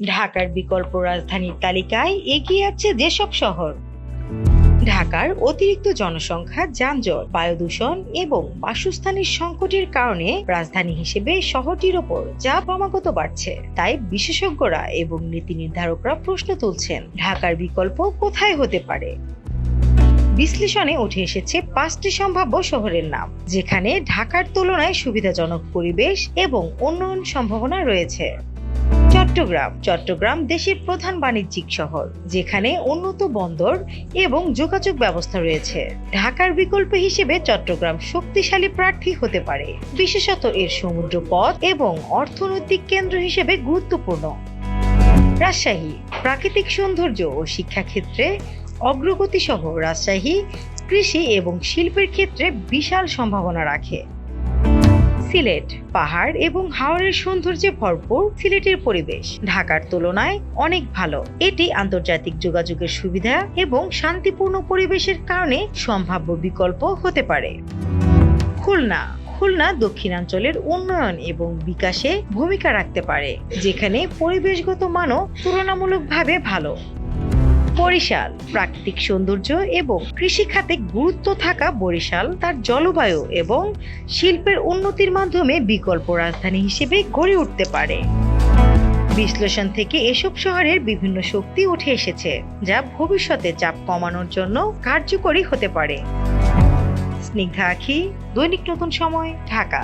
ঢাকার বিকল্প রাজধানীর তালিকায় এগিয়ে আছে যেসব শহর। ঢাকার অতিরিক্ত জনসংখ্যা, যানজট বায়ু দূষণ এবং বাসস্থানের সংকটের কারণে রাজধানী হিসেবে শহরটির ওপর চাপ ক্রমাগত বাড়ছে, তাই বিশেষজ্ঞরা এবং নীতি নির্ধারকরা প্রশ্ন তুলছেন, ঢাকার বিকল্প কোথায় হতে পারে? বিশ্লেষণে উঠে এসেছে পাঁচটি সম্ভাব্য শহরের নাম, যেখানে ঢাকার তুলনায় সুবিধাজনক পরিবেশ এবং উন্নয়ন সম্ভাবনা রয়েছে। চট্টগ্রাম। চট্টগ্রাম দেশের প্রধান বাণিজ্যিক শহর, যেখানে উন্নত বন্দর এবং যোগাযোগ ব্যবস্থা রয়েছে। ঢাকার বিকল্প হিসেবে চট্টগ্রাম শক্তিশালী প্রার্থী হতে পারে। বিশেষত এর সমুদ্র পথ এবং অর্থনৈতিক কেন্দ্র হিসেবে গুরুত্বপূর্ণ। রাজশাহী, প্রাকৃতিক সৌন্দর্য ও শিক্ষাক্ষেত্রে অগ্রগতি সহ রাজশাহী কৃষি এবং শিল্পের ক্ষেত্রে বিশাল সম্ভাবনা রাখে। সিলেট, পাহাড় এবং হাওরের সৌন্দর্যে ভরপুর সিলেটের পরিবেশ। ঢাকার তুলনায় অনেক ভালো। এটি আন্তর্জাতিক যোগাযোগের সুবিধা এবং শান্তিপূর্ণ পরিবেশের কারণে সম্ভাব্য বিকল্প হতে পারে। খুলনা। খুলনা দক্ষিণাঞ্চলের উন্নয়ন এবং বিকাশে ভূমিকা রাখতে পারে, যেখানে পরিবেশগত মানও তুলনামূলকভাবে ভালো। বরিশাল। প্রাকৃতিক সৌন্দর্য এবং কৃষি খাতে গুরুত্ব থাকা বরিশাল তার জলবায়ু এবং শিল্পের উন্নতির মাধ্যমে বিকল্প রাজধানী হিসেবে গড়ে উঠতে পারে। বিশ্লেষণ থেকে এসব শহরের বিভিন্ন শক্তি উঠে এসেছে, যা ভবিষ্যতে চাপ কমানোর জন্য কার্যকরী হতে পারে। স্নিগ্ধা আখি, দৈনিক নতুন সময়, ঢাকা।